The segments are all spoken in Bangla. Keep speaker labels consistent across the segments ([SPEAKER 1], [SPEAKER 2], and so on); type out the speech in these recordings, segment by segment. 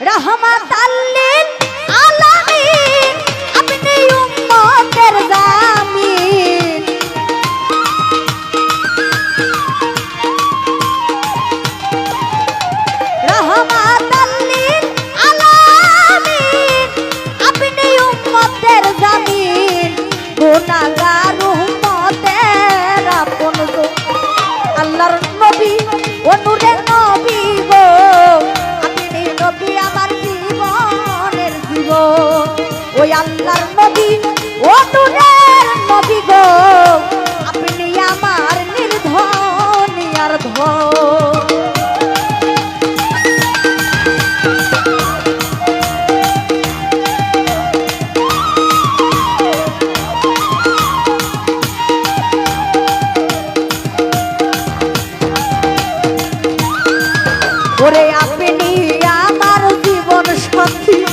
[SPEAKER 1] রহমত আল্লিল ভাবছি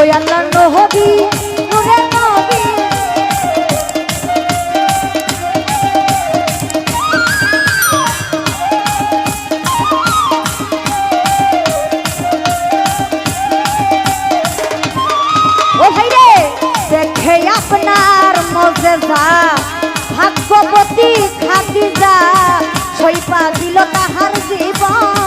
[SPEAKER 1] ওই আল্লাহ নহবি নুরে নবী দেখে আপনার মজেজা ভাগ্যবতী খাদিজা শৈপা দিল তাহার জীবন।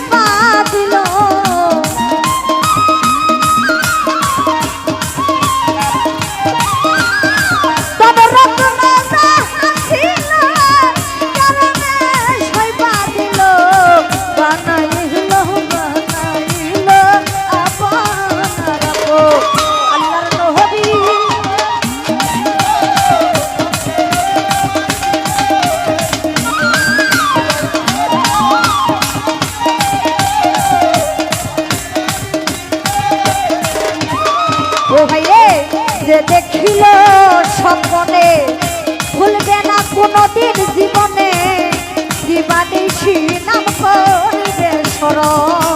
[SPEAKER 1] Bye. নাম করবে সরল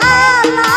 [SPEAKER 1] 啊